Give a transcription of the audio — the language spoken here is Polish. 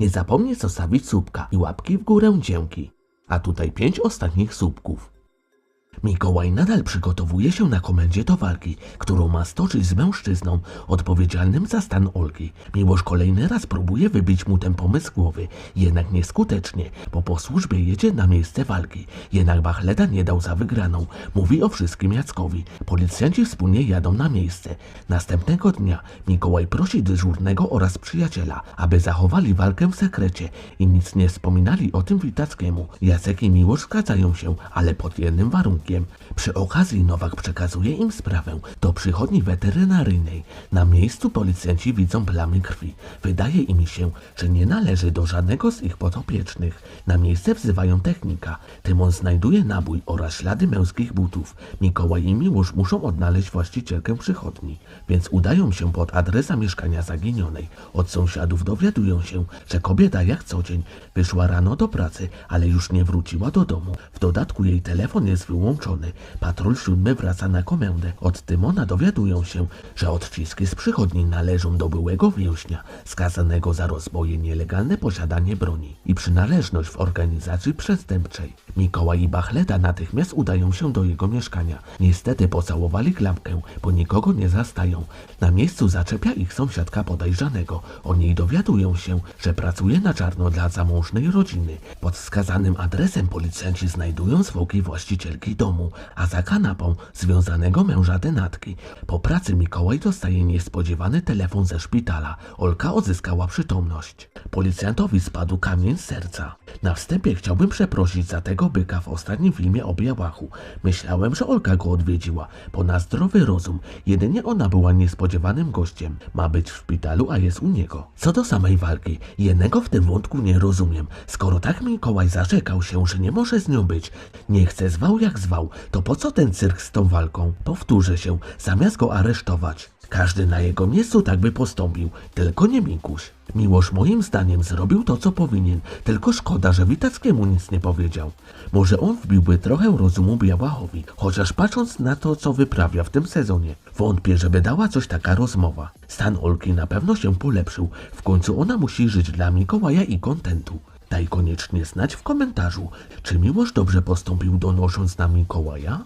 Nie zapomnij zostawić słupka i łapki w górę dzięki. A tutaj pięć ostatnich słupków. Mikołaj nadal przygotowuje się na komendzie do walki, którą ma stoczyć z mężczyzną odpowiedzialnym za stan Olgi. Miłosz kolejny raz próbuje wybić mu ten pomysł głowy, jednak nieskutecznie, bo po służbie jedzie na miejsce walki. Jednak Bachleda nie dał za wygraną. Mówi o wszystkim Jackowi. Policjanci wspólnie jadą na miejsce. Następnego dnia Mikołaj prosi dyżurnego oraz przyjaciela, aby zachowali walkę w sekrecie i nic nie wspominali o tym Witackiemu. Jacek i Miłosz zgadzają się, ale pod jednym warunkiem. Przy okazji Nowak przekazuje im sprawę do przychodni weterynaryjnej. Na miejscu policjanci widzą plamy krwi. Wydaje im się, że nie należy do żadnego z ich podopiecznych. Na miejsce wzywają technika. Tymon znajduje nabój oraz ślady męskich butów. Mikołaj i Miłosz muszą odnaleźć właścicielkę przychodni, więc udają się pod adres zamieszkania zaginionej. Od sąsiadów dowiadują się, że kobieta jak co dzień wyszła rano do pracy, ale już nie wróciła do domu. W dodatku jej telefon jest wyłączony. Patrol siódmy wraca na komendę. Od Tymona dowiadują się, że odciski z przychodni należą do byłego więźnia, skazanego za rozboje, nielegalne posiadanie broni i przynależność w organizacji przestępczej. Mikołaj i Bachleta natychmiast udają się do jego mieszkania. Niestety pocałowali klamkę, bo nikogo nie zastają. Na miejscu zaczepia ich sąsiadka podejrzanego. O niej dowiadują się, że pracuje na czarno dla zamożnej rodziny. Pod wskazanym adresem policjanci znajdują zwłoki właścicielki domu, a za kanapą związanego męża denatki. Po pracy Mikołaj dostaje niespodziewany telefon ze szpitala. Olka odzyskała przytomność. Policjantowi spadł kamień z serca. Na wstępie chciałbym przeprosić za tego byka w ostatnim filmie o Białachu. Myślałem, że Olka go odwiedziła, bo na zdrowy rozum jedynie ona była niespodziewanym gościem. Ma być w szpitalu, a jest u niego. Co do samej walki, jednego w tym wątku nie rozumiem. Skoro tak Mikołaj zarzekał się, że nie może z nią być, nie chce zwał jak zwał, to po co ten cyrk z tą walką? Powtórzę się, zamiast go aresztować. Każdy na jego miejscu tak by postąpił, tylko nie Mikuś. Miłosz moim zdaniem zrobił to, co powinien, tylko szkoda, że Witackiemu nic nie powiedział. Może on wbiłby trochę rozumu Białachowi, chociaż patrząc na to, co wyprawia w tym sezonie, wątpię, żeby dała coś taka rozmowa. Stan Olki na pewno się polepszył, w końcu ona musi żyć dla Mikołaja i kontentu. Daj koniecznie znać w komentarzu, czy Miłosz dobrze postąpił donosząc na Mikołaja?